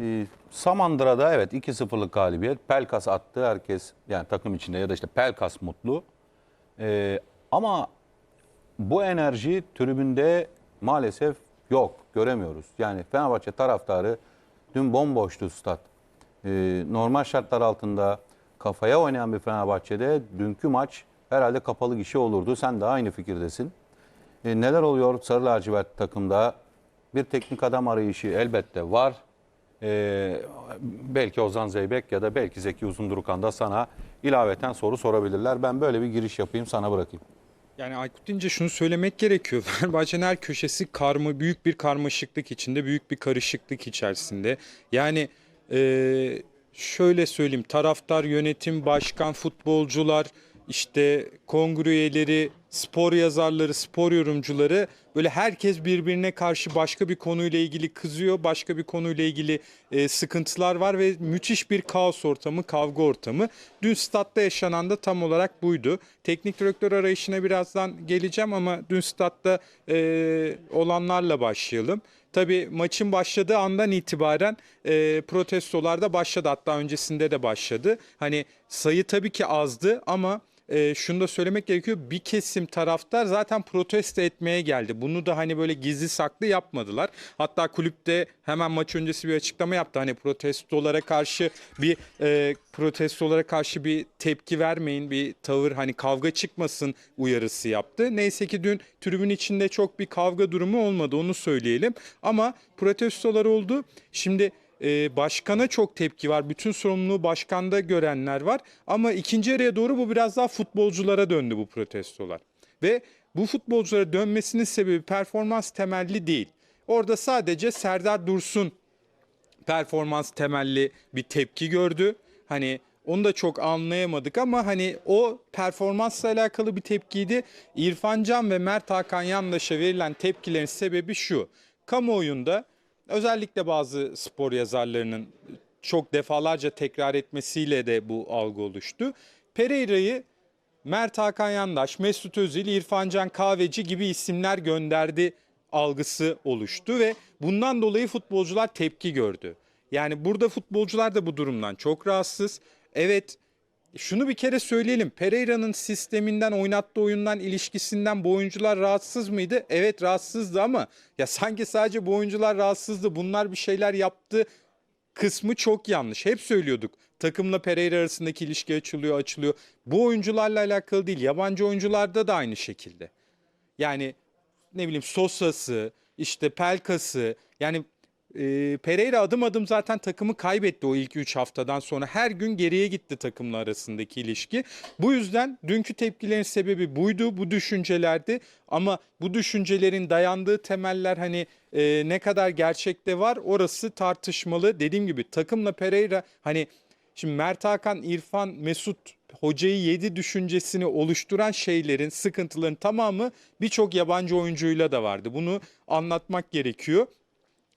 Ee, Samandıra'da evet 2-0'lık galibiyet. Pelkas attı herkes yani takım içinde ya da işte Pelkas mutlu. Ee, ama bu enerji tribünde maalesef yok göremiyoruz. Yani Fenerbahçe taraftarı dün bomboştu stat. Ee, normal şartlar altında kafaya oynayan bir Fenerbahçe'de dünkü maç herhalde kapalı gişe olurdu. Sen de aynı fikirdesin. E, neler oluyor Sarı Lacivert takımda? Bir teknik adam arayışı elbette var. E, belki Ozan Zeybek ya da belki Zeki Uzundurukan da sana ilaveten soru sorabilirler. Ben böyle bir giriş yapayım sana bırakayım. Yani Aykut deyince şunu söylemek gerekiyor. Fenerbahçe'nin her köşesi karma, büyük bir karmaşıklık içinde, büyük bir karışıklık içerisinde. Yani eee, şöyle söyleyeyim, taraftar, yönetim, başkan, futbolcular, işte kongre üyeleri, spor yazarları, spor yorumcuları böyle herkes birbirine karşı başka bir konuyla ilgili kızıyor, başka bir konuyla ilgili e, sıkıntılar var ve müthiş bir kaos ortamı, kavga ortamı. Dün statta yaşanan da tam olarak buydu. Teknik direktör arayışına birazdan geleceğim ama dün statta e, olanlarla başlayalım. Tabii maçın başladığı andan itibaren e, protestolar da başladı. Hatta öncesinde de başladı. Hani sayı tabii ki azdı ama e, şunu da söylemek gerekiyor. Bir kesim taraftar zaten protesto etmeye geldi. Bunu da hani böyle gizli saklı yapmadılar. Hatta kulüpte hemen maç öncesi bir açıklama yaptı. Hani protestolara karşı bir e, protestolara karşı bir tepki vermeyin, bir tavır hani kavga çıkmasın uyarısı yaptı. Neyse ki dün tribün içinde çok bir kavga durumu olmadı onu söyleyelim. Ama protestolar oldu. Şimdi e, başkana çok tepki var. Bütün sorumluluğu başkanda görenler var. Ama ikinci yarıya doğru bu biraz daha futbolculara döndü bu protestolar. Ve bu futbolculara dönmesinin sebebi performans temelli değil. Orada sadece Serdar Dursun performans temelli bir tepki gördü. Hani onu da çok anlayamadık ama hani o performansla alakalı bir tepkiydi. İrfan Can ve Mert Hakan Yandaş'a verilen tepkilerin sebebi şu. Kamuoyunda özellikle bazı spor yazarlarının çok defalarca tekrar etmesiyle de bu algı oluştu. Pereira'yı Mert Hakan Yandaş, Mesut Özil, İrfan Can Kahveci gibi isimler gönderdi algısı oluştu ve bundan dolayı futbolcular tepki gördü. Yani burada futbolcular da bu durumdan çok rahatsız. Evet şunu bir kere söyleyelim. Pereira'nın sisteminden, oynattığı oyundan, ilişkisinden bu oyuncular rahatsız mıydı? Evet rahatsızdı ama ya sanki sadece bu oyuncular rahatsızdı. Bunlar bir şeyler yaptı kısmı çok yanlış. Hep söylüyorduk. Takımla Pereira arasındaki ilişki açılıyor, açılıyor. Bu oyuncularla alakalı değil. Yabancı oyuncularda da aynı şekilde. Yani ne bileyim Sosa'sı, işte Pelkas'ı yani e, Pereira adım adım zaten takımı kaybetti o ilk 3 haftadan sonra. Her gün geriye gitti takımla arasındaki ilişki. Bu yüzden dünkü tepkilerin sebebi buydu, bu düşüncelerdi. Ama bu düşüncelerin dayandığı temeller hani e, ne kadar gerçekte var orası tartışmalı. Dediğim gibi takımla Pereira hani Şimdi Mert Hakan, İrfan, Mesut hocayı yedi düşüncesini oluşturan şeylerin, sıkıntıların tamamı birçok yabancı oyuncuyla da vardı. Bunu anlatmak gerekiyor.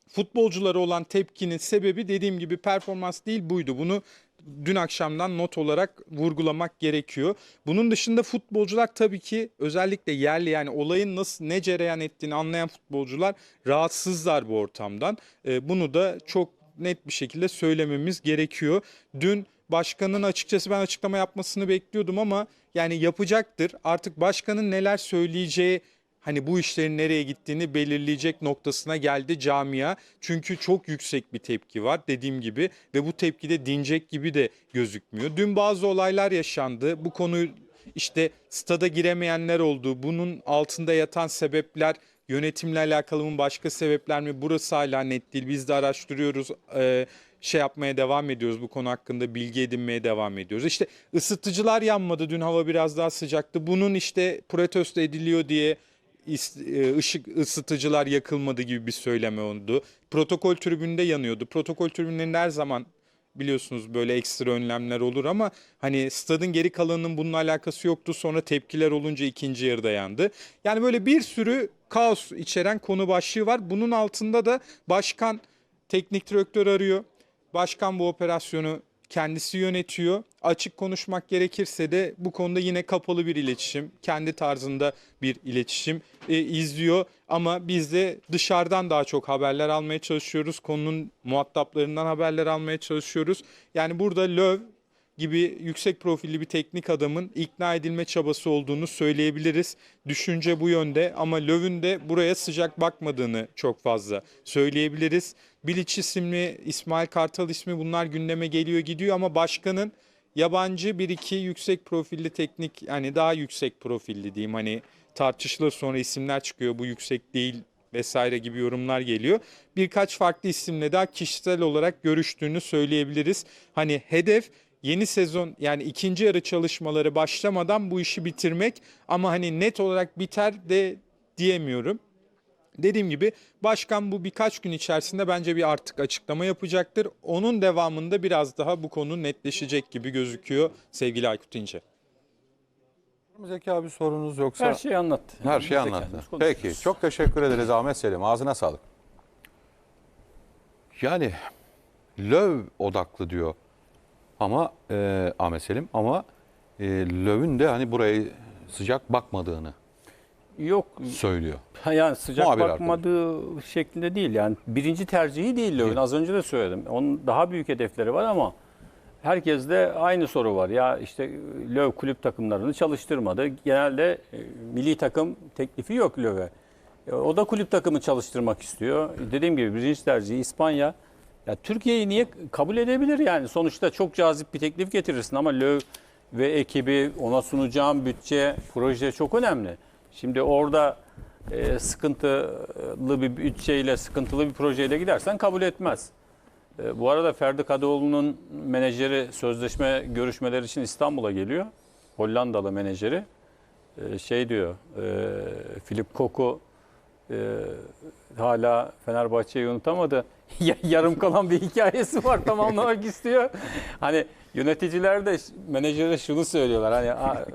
Futbolculara olan tepkinin sebebi dediğim gibi performans değil buydu. Bunu dün akşamdan not olarak vurgulamak gerekiyor. Bunun dışında futbolcular tabii ki özellikle yerli yani olayın nasıl ne cereyan ettiğini anlayan futbolcular rahatsızlar bu ortamdan. Ee, bunu da çok net bir şekilde söylememiz gerekiyor. Dün başkanın açıkçası ben açıklama yapmasını bekliyordum ama yani yapacaktır. Artık başkanın neler söyleyeceği hani bu işlerin nereye gittiğini belirleyecek noktasına geldi camia. Çünkü çok yüksek bir tepki var dediğim gibi ve bu tepki de dinecek gibi de gözükmüyor. Dün bazı olaylar yaşandı. Bu konuyu işte stada giremeyenler oldu. Bunun altında yatan sebepler yönetimle alakalı mı başka sebepler mi burası hala net değil. Biz de araştırıyoruz. Ee, şey yapmaya devam ediyoruz bu konu hakkında bilgi edinmeye devam ediyoruz. İşte ısıtıcılar yanmadı dün hava biraz daha sıcaktı. Bunun işte protesto ediliyor diye ışık ısıtıcılar yakılmadı gibi bir söyleme oldu. Protokol tribünde yanıyordu. Protokol tribünlerinde her zaman biliyorsunuz böyle ekstra önlemler olur ama hani stadın geri kalanının bununla alakası yoktu. Sonra tepkiler olunca ikinci yarıda yandı. Yani böyle bir sürü kaos içeren konu başlığı var. Bunun altında da başkan teknik direktör arıyor. Başkan bu operasyonu kendisi yönetiyor. Açık konuşmak gerekirse de bu konuda yine kapalı bir iletişim, kendi tarzında bir iletişim e, izliyor. Ama biz de dışarıdan daha çok haberler almaya çalışıyoruz. Konunun muhataplarından haberler almaya çalışıyoruz. Yani burada Löw gibi yüksek profilli bir teknik adamın ikna edilme çabası olduğunu söyleyebiliriz. Düşünce bu yönde ama Löw'ün de buraya sıcak bakmadığını çok fazla söyleyebiliriz. Bilic isimli, İsmail Kartal ismi bunlar gündeme geliyor gidiyor ama başkanın yabancı bir iki yüksek profilli teknik yani daha yüksek profilli diyeyim hani tartışılır sonra isimler çıkıyor bu yüksek değil vesaire gibi yorumlar geliyor. Birkaç farklı isimle daha kişisel olarak görüştüğünü söyleyebiliriz. Hani hedef yeni sezon yani ikinci yarı çalışmaları başlamadan bu işi bitirmek ama hani net olarak biter de diyemiyorum. Dediğim gibi başkan bu birkaç gün içerisinde bence bir artık açıklama yapacaktır. Onun devamında biraz daha bu konu netleşecek gibi gözüküyor sevgili Aykut İnce. Zeki abi sorunuz yoksa Her şeyi anlattı. her şeyi anlattı. Peki çok teşekkür ederiz Ahmet Selim. Ağzına sağlık. Yani löv odaklı diyor ama e, Ahmet Selim ama e, Löv'ün de hani buraya sıcak bakmadığını Yok söylüyor. yani sıcak Muhabir bakmadığı şeklinde değil. Yani birinci tercihi değil Löw'ün. Az önce de söyledim. Onun daha büyük hedefleri var ama herkeste aynı soru var. Ya işte Löw kulüp takımlarını çalıştırmadı. Genelde e, milli takım teklifi yok Löw'e. E, O da kulüp takımı çalıştırmak istiyor. Dediğim gibi birinci tercihi İspanya. Ya Türkiye'yi niye kabul edebilir yani? Sonuçta çok cazip bir teklif getirirsin ama Löw ve ekibi ona sunacağım bütçe, proje çok önemli. Şimdi orada e, sıkıntılı bir bütçeyle, sıkıntılı bir projeyle gidersen kabul etmez. E, bu arada Ferdi Kadıoğlu'nun menajeri sözleşme görüşmeleri için İstanbul'a geliyor. Hollandalı menajeri. E, şey diyor, e, Filip Koku e, hala Fenerbahçe'yi unutamadı. Ya- Yarım kalan bir hikayesi var tamamlamak istiyor. Hani yöneticiler de menajere şunu söylüyorlar. Hani "Aa,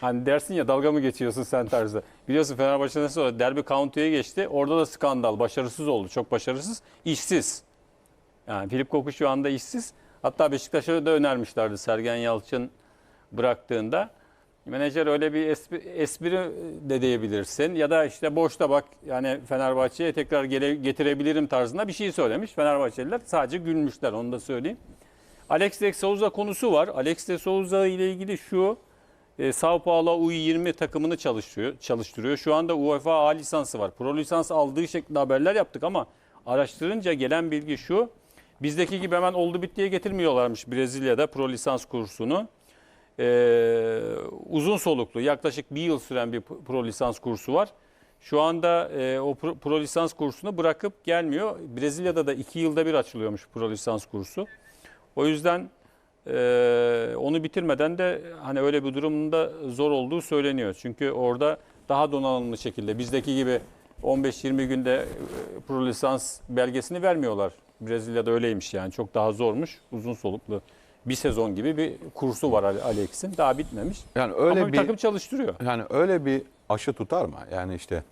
hani dersin ya dalga mı geçiyorsun sen tarzı. Biliyorsun Fenerbahçe'den sonra Derby County'ye geçti. Orada da skandal. Başarısız oldu. Çok başarısız. işsiz. Yani Filip Koku şu anda işsiz. Hatta Beşiktaş'a da önermişlerdi Sergen Yalçın bıraktığında. Menajer öyle bir espri, espri de diyebilirsin. Ya da işte boşta bak yani Fenerbahçe'ye tekrar gele, getirebilirim tarzında bir şey söylemiş. Fenerbahçeliler sadece gülmüşler onu da söyleyeyim. Alex de Souza konusu var. Alex de Souza ile ilgili şu e, Sao Paulo U20 takımını çalıştırıyor, çalıştırıyor. Şu anda UEFA A lisansı var. Pro lisans aldığı şeklinde haberler yaptık ama araştırınca gelen bilgi şu. Bizdeki gibi hemen oldu bittiye getirmiyorlarmış Brezilya'da pro lisans kursunu. Ee, uzun soluklu yaklaşık bir yıl süren bir pro lisans kursu var. Şu anda e, o pro, pro lisans kursunu bırakıp gelmiyor. Brezilya'da da iki yılda bir açılıyormuş pro lisans kursu. O yüzden e, onu bitirmeden de hani öyle bir durumda zor olduğu söyleniyor. Çünkü orada daha donanımlı şekilde bizdeki gibi 15-20 günde e, pro lisans belgesini vermiyorlar. Brezilya'da öyleymiş yani çok daha zormuş uzun soluklu bir sezon gibi bir kursu var Ale- Alex'in daha bitmemiş. Yani öyle Ama bir bir takım çalıştırıyor. yani öyle bir aşı tutar mı? Yani işte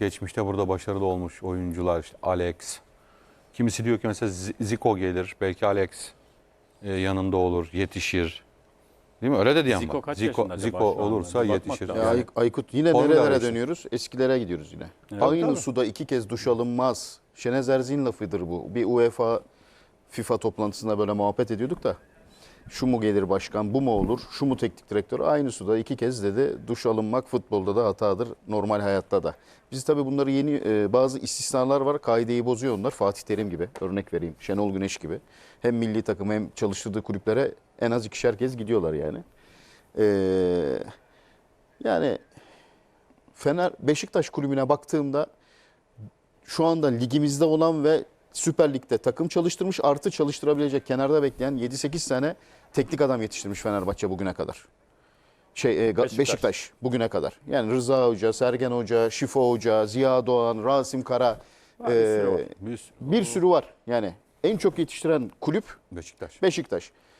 geçmişte burada başarılı olmuş oyuncular işte Alex. Kimisi diyor ki mesela Zico gelir. Belki Alex e, yanında olur, yetişir. Değil mi? Öyle de diyen Zico var. kaç Zico, yaşında acaba Zico şu anda? olursa Bir bakmak yetişir. lazım. Ya Yani Ay- Aykut yine Formula nerelere arası. dönüyoruz? Eskilere gidiyoruz yine. Evet. Aynı Tabii. suda iki kez duş alınmaz. Şenez Erzi'nin lafıdır bu. Bir UEFA FIFA toplantısında böyle muhabbet ediyorduk da. Şu mu gelir başkan, bu mu olur, şu mu teknik direktör? Aynı suda iki kez dedi duş alınmak futbolda da hatadır, normal hayatta da. Biz tabii bunları yeni e, bazı istisnalar var. Kaideyi bozuyor onlar. Fatih Terim gibi örnek vereyim. Şenol Güneş gibi. Hem milli takım hem çalıştırdığı kulüplere en az ikişer kez gidiyorlar yani. Ee, yani Fener Beşiktaş kulübüne baktığımda şu anda ligimizde olan ve Süper Lig'de takım çalıştırmış artı çalıştırabilecek kenarda bekleyen 7-8 tane teknik adam yetiştirmiş Fenerbahçe bugüne kadar. Şey e, Beşiktaş. Beşiktaş. bugüne kadar. Yani Rıza Hoca, Sergen Hoca, Şifo Hoca, Ziya Doğan, Rasim Kara Var, bir sürü e, var. bir sürü var. Yani en çok yetiştiren kulüp Beşiktaş. Beşiktaş.